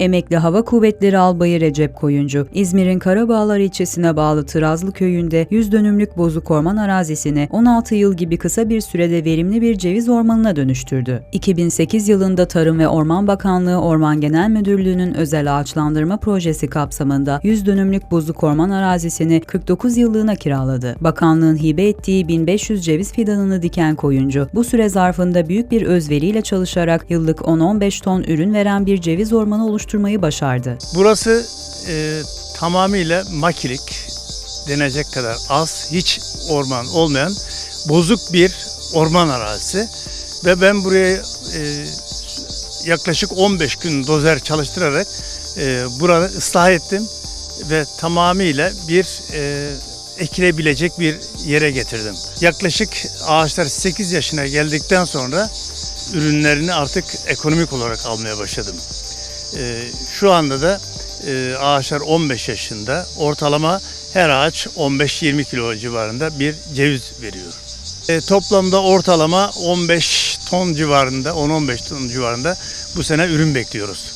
Emekli Hava Kuvvetleri Albayı Recep Koyuncu, İzmir'in Karabağlar ilçesine bağlı Tırazlı köyünde 100 dönümlük bozuk orman arazisini 16 yıl gibi kısa bir sürede verimli bir ceviz ormanına dönüştürdü. 2008 yılında Tarım ve Orman Bakanlığı Orman Genel Müdürlüğü'nün özel ağaçlandırma projesi kapsamında 100 dönümlük bozuk orman arazisini 49 yıllığına kiraladı. Bakanlığın hibe ettiği 1500 ceviz fidanını diken Koyuncu, bu süre zarfında büyük bir özveriyle çalışarak yıllık 10-15 ton ürün veren bir ceviz ormanı oluşturmayı başardı. Burası e, tamamıyla makilik denecek kadar az, hiç orman olmayan bozuk bir orman arazisi. Ve ben buraya e, yaklaşık 15 gün dozer çalıştırarak e, buranı ıslah ettim ve tamamıyla bir e, ekilebilecek bir yere getirdim. Yaklaşık ağaçlar 8 yaşına geldikten sonra ürünlerini artık ekonomik olarak almaya başladım. Ee, şu anda da e, ağaçlar 15 yaşında. Ortalama her ağaç 15-20 kilo civarında bir ceviz veriyor. E, toplamda ortalama 15 ton civarında, 10-15 ton civarında bu sene ürün bekliyoruz.